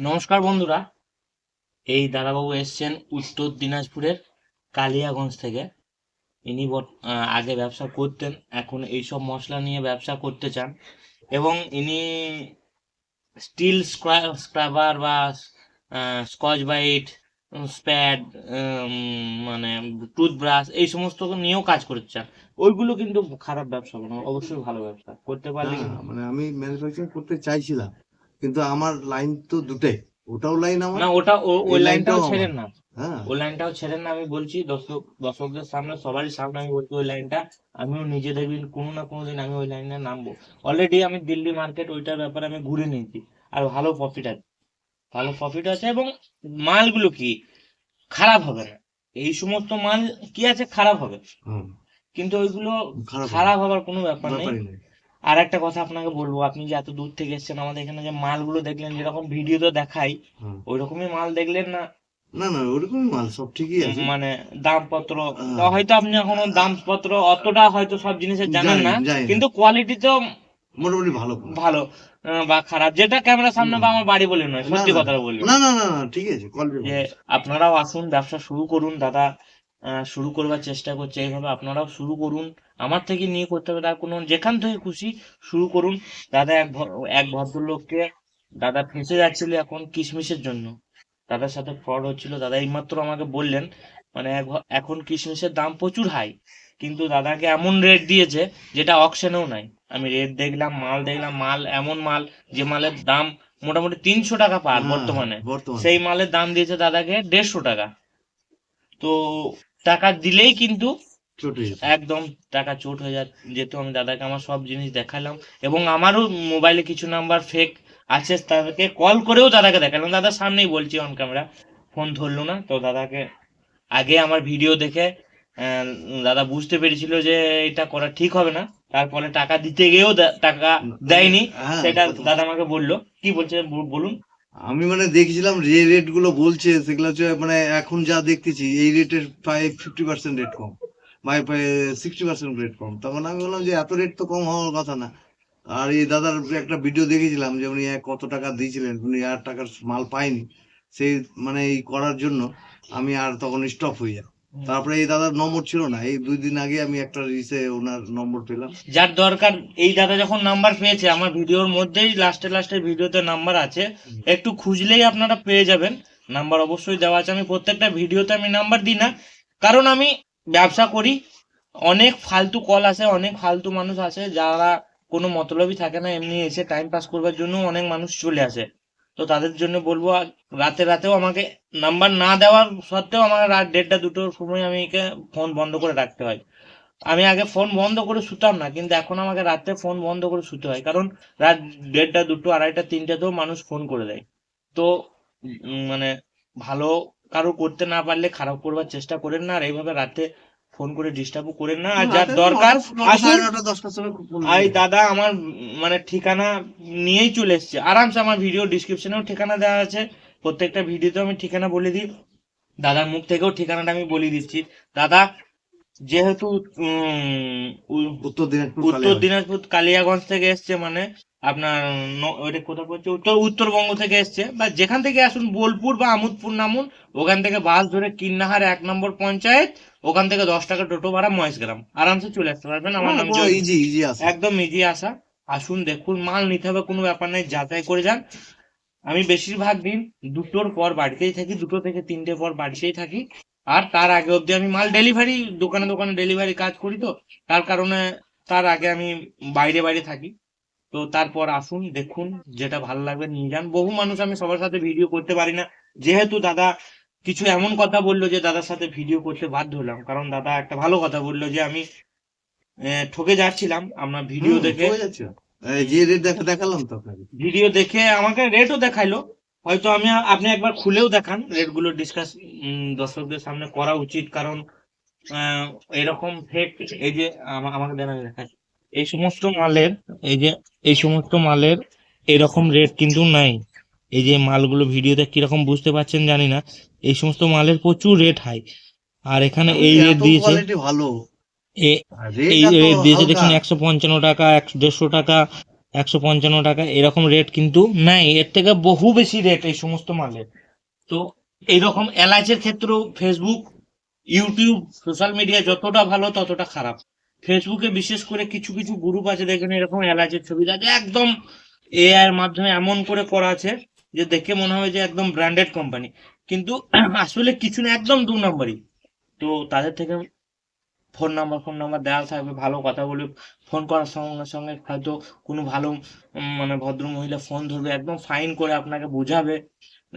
নমস্কার বন্ধুরা এই দাদাবাবু এসছেন উত্তর দিনাজপুরের কালিয়াগঞ্জ থেকে। ইনি আগে ব্যবসা করতেন এখন এইসব মশলা নিয়ে ব্যবসা করতে চান এবং ইনি স্টিল স্ক্রাবার বা স্কচ বাইট স্প্যাড মানে টুথব্রাশ এই সমস্ত নিয়েও কাজ করতে চান। ওইগুলো কিন্তু খারাপ ব্যবসা না অবশ্যই ভালো ব্যবসা। করতে পারলে মানে আমি ম্যানুফ্যাকচারিং করতে চাইছিলাম। কিন্তু আমার লাইন তো দুটাই। ওটাও লাইন আমার না ওটা ওই লাইনটাও ছেড়েন না ওই লাইনটাও ছেড়েন না আমি বলছি দর্শক দর্শকদের সামনে সবারই সামনে আমি বলছি ওই লাইনটা আমিও নিজে দেখবেন কোনো না কোনো দিন আমি ওই লাইনে নামবো। অলরেডি আমি দিল্লি মার্কেট ওইটার ব্যাপারে আমি ঘুরে নিয়েছি। আর ভালো প্রফিট আছে। ভালো প্রফিট আছে এবং মালগুলো কি? খারাপ হবে না। এই সমস্ত মাল কি আছে? খারাপ হবে। কিন্তু ওইগুলো খারাপ খারাপ হবার কোনো ব্যাপার নেই। আর একটা কথা আপনাকে বলব আপনি যে এত দূর থেকে এসেছেন আমাদের এখানে যে মালগুলো দেখলেন যেরকম ভিডিওতে দেখাই হুম। ওই রকমই মাল দেখলেন না? না না ওরকমই মাল সব ঠিকই আছে। মানে দামপত্র হ্যাঁ। হয়তো আপনি এখনও দামপত্র অতটা হয়তো সব জিনিসের জানেন না কিন্তু কোয়ালিটি তো মোটামুটি ভালো ভালো বা খারাপ। যেটা ক্যামেরার সামনে বা আমার বাড়ি বলে নয় সত্যি। কথাটা বলি না না না না ঠিক আছে যে আপনারাও আসুন ব্যবসা শুরু করুন দাদা আহ, শুরু করবার চেষ্টা করছে এইভাবে আপনারাও শুরু করুন। আমার থেকে নিয়ে করতে হবে। তার কোনো যেখান থেকে খুশি শুরু করুন। দাদা এক এক ভদ্রলোককে দাদা ফেঁসে যাচ্ছিল এখন কিশমিশের জন্য। দাদার সাথে ফ্রড হচ্ছিল। দাদা এইমাত্র আমাকে বললেন মানে এখন কিশমিশের দাম প্রচুর হাই কিন্তু দাদাকে এমন রেট দিয়েছে যেটা অকশনেও নাই। আমি রেট দেখলাম মাল দেখলাম মাল এমন মাল যে মালের দাম মোটামুটি তিনশো টাকা পার বর্তমানে। বর্তমানে। সেই মালের দাম দিয়েছে দাদাকে দেড়শো টাকা। তো টাকা দিলেই কিন্তু একদম টাকা চোট হয়ে যা যেহেতু আমি দাদাকে আমার সব জিনিস দেখালাম এবং আমারও মোবাইলে কিছু নাম্বার ফেক আছে তাদেরকে কল করেও দাদাকে দেখালাম। দাদার সামনেই বলছি অন ক্যামেরা ফোন ধরলো না তো দাদাকে আগে আমার ভিডিও দেখে আহ, দাদা বুঝতে পেরেছিল যে এটা করা ঠিক হবে না। তারপরে টাকা দিতে গিয়েও টাকা দেয়নি হ্যাঁ, সেটা দাদা আমাকে বলল। কি বলছে বলুন? আমি মানে দেখছিলাম যে রেটগুলো বলছে সেগুলো হচ্ছে মানে এখন যা দেখতেছি এই রেটের প্রায় ফিফটি পার্সেন্ট রেট কম। প্রায় সিক্সটি পার্সেন্ট রেট কম। তখন আমি বললাম যে এত রেট তো কম হওয়ার কথা না। আর এই দাদার একটা ভিডিও দেখেছিলাম যে উনি কত টাকা দিয়েছিলেন উনি আর টাকার মাল পায়নি। সেই মানে এই করার জন্য আমি আর তখন স্টপ হয়ে যাই তারপরে এই দাদার নম্বর ছিল না। এই দুই দিন আগে আমি একটা রিসে ওনার নম্বর পেলাম। যার দরকার এই দাদা যখন নাম্বার পেয়েছে আমার ভিডিওর মধ্যেই লাস্টে লাস্টে ভিডিওতে নাম্বার আছে। একটু খুঁজলেই আপনারা পেয়ে যাবেন। নাম্বার অবশ্যই দেওয়া আছে। আমি প্রত্যেকটা ভিডিওতে আমি নাম্বার দিই না। কারণ আমি ব্যবসা করি। অনেক ফালতু কল আসে, অনেক ফালতু মানুষ আছে যারা কোনো মতলবই থাকে না। এমনি এসে টাইম পাস করবার জন্য অনেক মানুষ চলে আসে। তো তাদের জন্য বলব, রাতে রাতেও আমাকে নাম্বার না দেওয়ার সত্ত্বেও আমার রাত দেড়টা দুটোর সময় আমি একে ফোন বন্ধ করে রাখতে হয়। আমি আগে ফোন বন্ধ করে শুতাম না, কিন্তু এখন আমাকে রাতে ফোন বন্ধ করে শুতে হয়। কারণ রাত দেড়টা, দুটো, আড়াইটা, তিনটাতেও মানুষ ফোন করে দেয়। তো মানে ভালো কারও করতে না পারলে খারাপ করবার চেষ্টা করেন না আর এইভাবে রাতে ফোন করে ডিস্টার্বও করেন না। আর যার দরকার করবেন। দাদা আমার মানে ঠিকানা নিয়েই চলে এসছে। আরামসে আমার ভিডিও ডিসক্রিপশনেও ঠিকানা দেওয়া আছে। প্রত্যেকটা ভিডিওতে আমি ঠিকানা বলে দিই। দাদার মুখ থেকেও ঠিকানাটা আমি বলে দিচ্ছি। দাদা যেহেতু উত্তর দিনাজপুর উত্তর কালিয়াগঞ্জ। দিনাজপুর কালিয়াগঞ্জ থেকে এসছে মানে আপনার ওইটা কোথায় পড়ছে? উত্তর উত্তরবঙ্গ থেকে এসছে। বা যেখান থেকে আসুন বোলপুর বা আমোদপুর নামুন ওখান থেকে বাস ধরে কিন্নাহার এক নম্বর পঞ্চায়েত ওখান থেকে দশ টাকা টোটো ভাড়া মহেশগ্রাম। আরামসে চলে আসতে পারবেন। আমার নাম ইজি ইজি আছে একদম ইজি আসা। আসুন দেখুন মাল নিতে হবে কোনো ব্যাপার নেই যাচাই করে যান। আমি বেশিরভাগ দিন দুটোর পর বাড়িতেই থাকি দুটো থেকে তিনটে পর বাড়িতেই থাকি। আর তার আগে অবধি আমি মাল ডেলিভারি দোকানে দোকানে ডেলিভারি কাজ করি তো। তার কারণে তার আগে আমি বাইরে বাইরে থাকি। তো তারপর আসুন দেখুন যেটা ভালো লাগবে নিয়ে যান। বহু মানুষ আমি সবার সাথে ভিডিও করতে পারি না। যেহেতু দাদা কিছু এমন কথা বলল যে দাদার সাথে ভিডিও করতে বাধ্য হলাম। কারণ দাদা একটা ভালো কথা বলল যে আমি ঠকে যাচ্ছিলাম। আপনার ভিডিও দেখে যে রেট দেখা দেখালাম তো আপনাকে। ভিডিও দেখে আমাকে রেটও দেখাইলো। হয়তো আমি আপনি একবার খুলেও দেখান রেটগুলো ডিসকাস দর্শকদের সামনে করা উচিত। কারণ এরকম ফেক এই যে আমাকে দেন আমি এই সমস্ত মালের এই যে এই সমস্ত মালের এরকম রেট কিন্তু নাই। এই যে মালগুলো ভিডিওতে কীরকম বুঝতে পারছেন জানি না। এই সমস্ত মালের প্রচুর রেট হাই আর এখানে এই রেট দিয়েছে ভালো। এই রেট দিয়েছে দেখুন একশো পঞ্চান্ন টাকা একশো দেড়শো টাকা একশো পঞ্চান্ন টাকা, এরকম রেট কিন্তু নাই। এর থেকে বহু বেশি রেট এই সমস্ত মালের। তো এইরকম এলাচের ক্ষেত্রেও ফেসবুক ইউটিউব সোশ্যাল মিডিয়া যতটা ভালো ততটা খারাপ। ফেসবুকে বিশেষ করে কিছু কিছু গ্রুপ আছে, দেখেন এরকম এলাচের ছবি। আছে একদম এআই এর মাধ্যমে এমন করে করা আছে যে দেখে মনে হয় যে একদম ব্র্যান্ডেড কোম্পানি কিন্তু আসলে কিছু না, একদম দু নম্বরই। তো তাদের থেকে ফোন নাম্বার ফোন নাম্বার দেওয়া থাকবে, ভালো কথা বলে ফোন করার সঙ্গে সঙ্গে হয়তো কোনো ভালো মানে ভদ্র মহিলা ফোন ধরবে, একদম ফাইন করে আপনাকে বোঝাবে,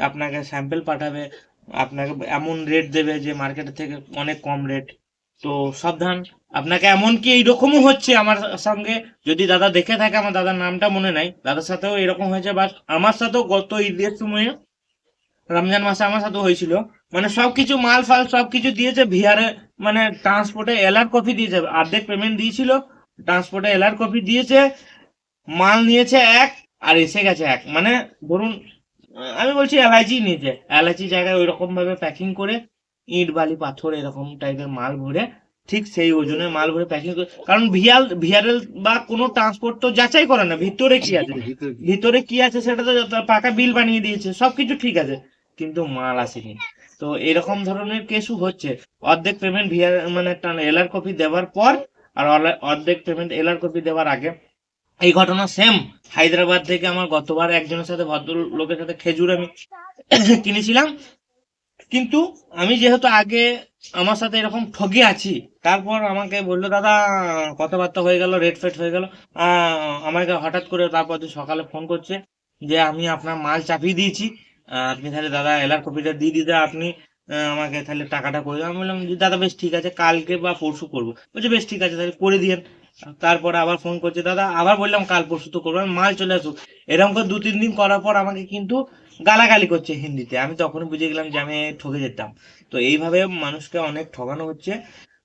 আপনাকে স্যাম্পেল পাঠাবে, আপনাকে এমন রেট দেবে যে মার্কেটের থেকে অনেক কম রেট তো সাবধান, আপনাকে এমনকি এইরকমও হচ্ছে আমার সঙ্গে, যদি দাদা দেখে থাকে আমার দাদার নামটা মনে নাই, দাদার সাথেও এরকম হয়েছে বাট আমার সাথেও গত ঈদের সময়ে রমজান মাসে আমার সাথে হয়েছিল। মানে সবকিছু মাল ফাল সবকিছু দিয়েছে ভিআরে মানে ট্রান্সপোর্টে এলআর কপি দিয়েছে। অর্ধেক পেমেন্ট দিয়েছিল ট্রান্সপোর্টে এলআর কপি দিয়েছে মাল নিয়েছে এক আর এসে গেছে এক। মানে ধরুন আমি বলছি এলআইজি নিয়েছে। এলআইজি জায়গায় ওই রকম ভাবে প্যাকিং করে ইট বালি পাথর এরকম টাইপের মাল ভরে ঠিক সেই ওজনের মাল ভরে প্যাকিং করে কারণ ভিআল ভিআরএল বা কোনো ট্রান্সপোর্ট তো যাচাই করে না ভিতরে কি আছে? ভিতরে কি? আছে? সেটা তো পাকা বিল বানিয়ে দিয়েছে সবকিছু ঠিক আছে। কিন্তু মাল আসেনি। তো এরকম ধরনের কেসও হচ্ছে। অর্ধেক পেমেন্ট ভিআর মানে এলআর কপি দেওয়ার পর আর অর্ধেক পেমেন্ট এলআর কপি দেওয়ার আগে এই ঘটনা সেম হায়দ্রাবাদ থেকে আমার গতবার একজনের সাথে ভদ্র লোকের সাথে খেজুর আমি কিনেছিলাম। কিন্তু আমি যেহেতু আগে আমার সাথে এরকম ঠগে আছি, তারপর আমাকে বলল, দাদা, কথাবার্তা হয়ে গেল রেট ফেট হয়ে গেল। আমাকে হঠাৎ করে তারপর সকালে ফোন করছে যে, আমি আপনার মাল চাপিয়ে দিয়েছি। আপনি তাহলে দাদা এলার কপিটা দিয়ে দিতে, আপনি আমাকে তাহলে টাকাটা করে আমি বললাম, যে দাদা, বেশ ঠিক আছে, কালকে বা পরশু করব। বলছে, বেশ ঠিক আছে, তাহলে করে দিয়েন। তারপরে আবার ফোন করছে, দাদা, আবার বললাম, কাল পরশু তো করব, মাল চলে আসুক। এরকম করে দু, তিন দিন করার পর আমাকে কিন্তু গালাগালি করছে হিন্দিতে। আমি তখনই বুঝে গেলাম যে আমি ঠকে যেতাম। তো এইভাবে মানুষকে অনেক ঠকানো হচ্ছে।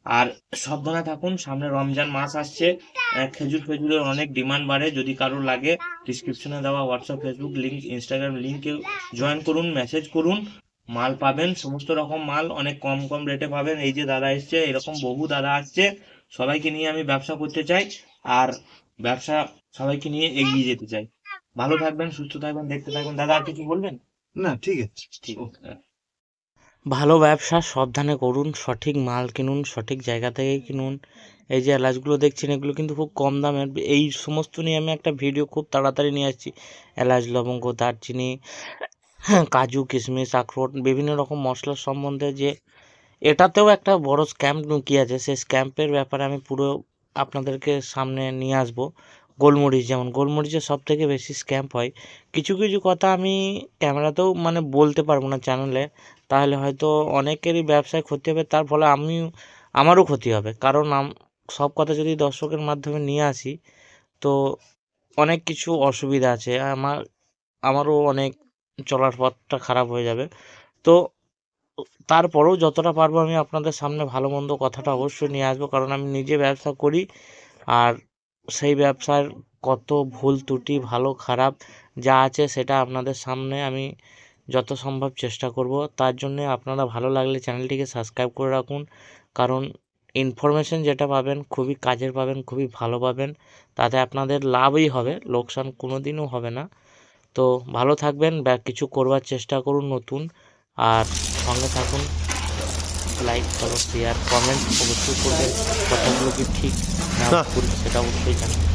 আর সাবধানে থাকুন সামনে রমজান মাস আসছে। খেজুর ফেজুরের অনেক ডিমান্ড বাড়ে যদি কারোর লাগে ডিসক্রিপশনে দেওয়া হোয়াটসঅ্যাপ ফেসবুক লিঙ্ক ইনস্টাগ্রাম লিঙ্কে জয়েন করুন মেসেজ করুন। মাল পাবেন সমস্ত রকম মাল অনেক কম কম রেটে পাবেন। এই যে দাদা এসছে এরকম বহু দাদা আসছে সবাইকে নিয়ে আমি ব্যবসা করতে চাই আর ব্যবসা সবাইকে নিয়ে এগিয়ে যেতে চাই। ভালো থাকবেন সুস্থ থাকবেন দেখতে থাকবেন। দাদা আর কিছু বলবেন? না ঠিক আছে। ঠিক ভালো ব্যবসা, সাবধানে করুন, সঠিক মাল কিনুন, সঠিক জায়গা থেকে কিনুন। এই যে এলাচগুলো দেখছেন, এগুলো কিন্তু খুব কম দামের। এই সমস্ত নিয়ে আমি একটা ভিডিও খুব তাড়াতাড়ি নিয়ে আসছি। এলাচ, লবঙ্গ, দারচিনি কাজু, কিশমিশ, আখরোট, বিভিন্ন রকম মশলার সম্বন্ধে যে এটাতেও একটা বড় স্ক্যাম্প লুকিয়ে আছে। সেই স্ক্যাম্পের ব্যাপারে আমি পুরো আপনাদেরকে সামনে নিয়ে আসব। গোলমরিচ, যেমন গোলমরিচের সব থেকে বেশি স্ক্যাম্প হয়। কিছু কিছু কথা আমি ক্যামেরাতেও মানে বলতে পারব না চ্যানেলে তাহলে হয়তো অনেকেরই ব্যবসায় ক্ষতি হবে, তার ফলে আমি, আমারও ক্ষতি হবে। কারণ সব কথা যদি দর্শকের মাধ্যমে নিয়ে আসি, তো অনেক কিছু অসুবিধা আছে। আমার, আমারও অনেক চলার পথটা খারাপ হয়ে যাবে। তো তারপরেও যতটা পারব আমি আপনাদের সামনে ভালো মন্দ কথাটা অবশ্যই নিয়ে আসব, কারণ আমি নিজে ব্যবসা করি। আর সেই ব্যবসার কত ভুল ত্রুটি, ভালো, খারাপ যা আছে সেটা আপনাদের সামনে আমি যত সম্ভব চেষ্টা করব। তার জন্যে আপনারা ভালো লাগলে চ্যানেলটিকে সাবস্ক্রাইব করে রাখুন। কারণ ইনফরমেশন যেটা পাবেন, খুবই কাজের পাবেন, খুবই ভালো পাবেন। তাতে আপনাদের লাভই হবে, লোকসান কোনো দিনও হবে না। তো ভালো থাকবেন বা কিছু করবার চেষ্টা করুন নতুন। আর সঙ্গে থাকুন। লাইক করো শেয়ার কমেন্ট অবশ্যই করবেন। কথাগুলো কি ঠিক না সেটা অবশ্যই জানাবেন।